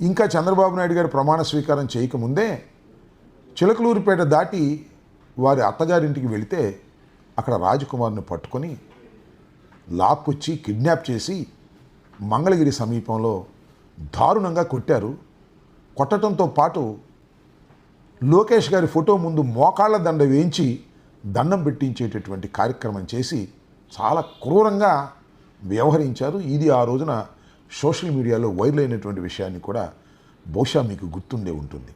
ఇంకా చంద్రబాబు నాయుడు గారు ప్రమాణ స్వీకారం చేయకముందే చిలకలూరుపేట దాటి వారి అత్తగారింటికి వెళితే అక్కడ రాజకుమార్ని పట్టుకొని లాక్కొచ్చి కిడ్నాప్ చేసి మంగళగిరి సమీపంలో దారుణంగా కొట్టారు. కొట్టడంతో పాటు లోకేష్ గారి ఫోటో ముందు మోకాళ్ళ దండ వేయించి దండం పెట్టించేటటువంటి కార్యక్రమం చేసి చాలా క్రూరంగా వ్యవహరించారు. ఇది ఆ రోజున సోషల్ మీడియాలో వైరల్ అయినటువంటి విషయాన్ని కూడా బహుశా మీకు గుర్తుండే ఉంటుంది.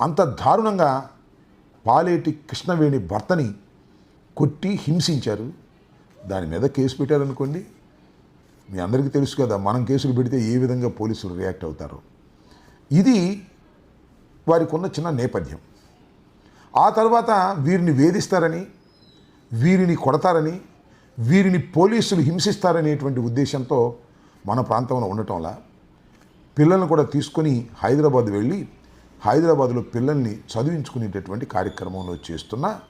అంత దారుణంగా పాలేటి కృష్ణవేణి భర్తని కొట్టి హింసించారు. దాని మీద కేసు పెట్టారనుకోండి. మీ అందరికీ తెలుసు కదా మనం కేసులు పెడితే ఏ విధంగా పోలీసులు రియాక్ట్ అవుతారో. ఇది వారికి ఉన్న చిన్న నేపథ్యం. ఆ తర్వాత వీరిని వేధిస్తారని వీరిని కొడతారని వీరిని పోలీసులు హింసిస్తారనేటువంటి ఉద్దేశంతో మన ప్రాంతంలో ఉండటంలా పిల్లల్ని కూడా తీసుకొని హైదరాబాద్ వెళ్ళి హైదరాబాద్లో పిల్లల్ని చదివించుకునేటటువంటి కార్యక్రమంలో చేస్తున్న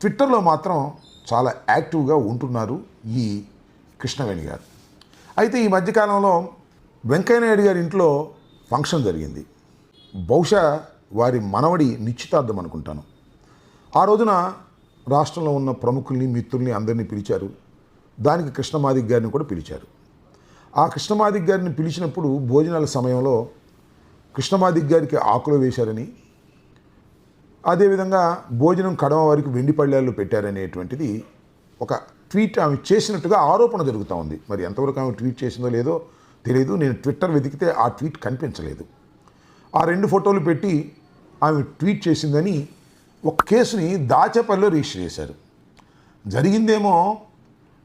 ట్విట్టర్లో మాత్రం చాలా యాక్టివ్గా ఉంటున్నారు ఈ కృష్ణవేణి గారు. అయితే ఈ మధ్యకాలంలో వెంకయ్యనాయుడు గారి ఇంట్లో ఫంక్షన్ జరిగింది. బహుశా వారి మనవడి నిశ్చితార్థం అనుకుంటాను. ఆ రోజున రాష్ట్రంలో ఉన్న ప్రముఖుల్ని మిత్రుల్ని అందరినీ పిలిచారు. దానికి కృష్ణమాదిక్ గారిని కూడా పిలిచారు. ఆ కృష్ణమాదిక్ గారిని పిలిచినప్పుడు భోజనాల సమయంలో కృష్ణమాదిక్ గారికి ఆకులు వేశారని అదేవిధంగా భోజనం కడమ వారికి వెండి పళ్ళాల్లో పెట్టారనేటువంటిది ఒక ట్వీట్ ఆమె చేసినట్టుగా ఆరోపణ జరుగుతూ ఉంది. మరి ఎంతవరకు ఆమె ట్వీట్ చేసిందో లేదో తెలియదు నేను ట్విట్టర్ వెతికితే ఆ ట్వీట్ కనిపించలేదు. ఆ రెండు ఫోటోలు పెట్టి ఆమె ట్వీట్ చేసిందని ఒక కేసుని దాచేపల్లిలో రిజిస్టర్ చేశారు. జరిగిందేమో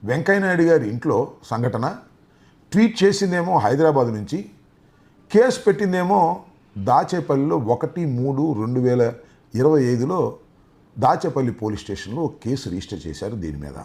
వెంకయ్యనాయుడు గారి ఇంట్లో సంఘటన ట్వీట్ చేసిందేమో హైదరాబాద్ నుంచి కేసు పెట్టిందేమో దాచేపల్లిలో ఒకటి మూడు రెండు వేల ఇరవై ఐదులో దాచేపల్లి పోలీస్ స్టేషన్లో కేసు రిజిస్టర్ చేశారు దీని మీద.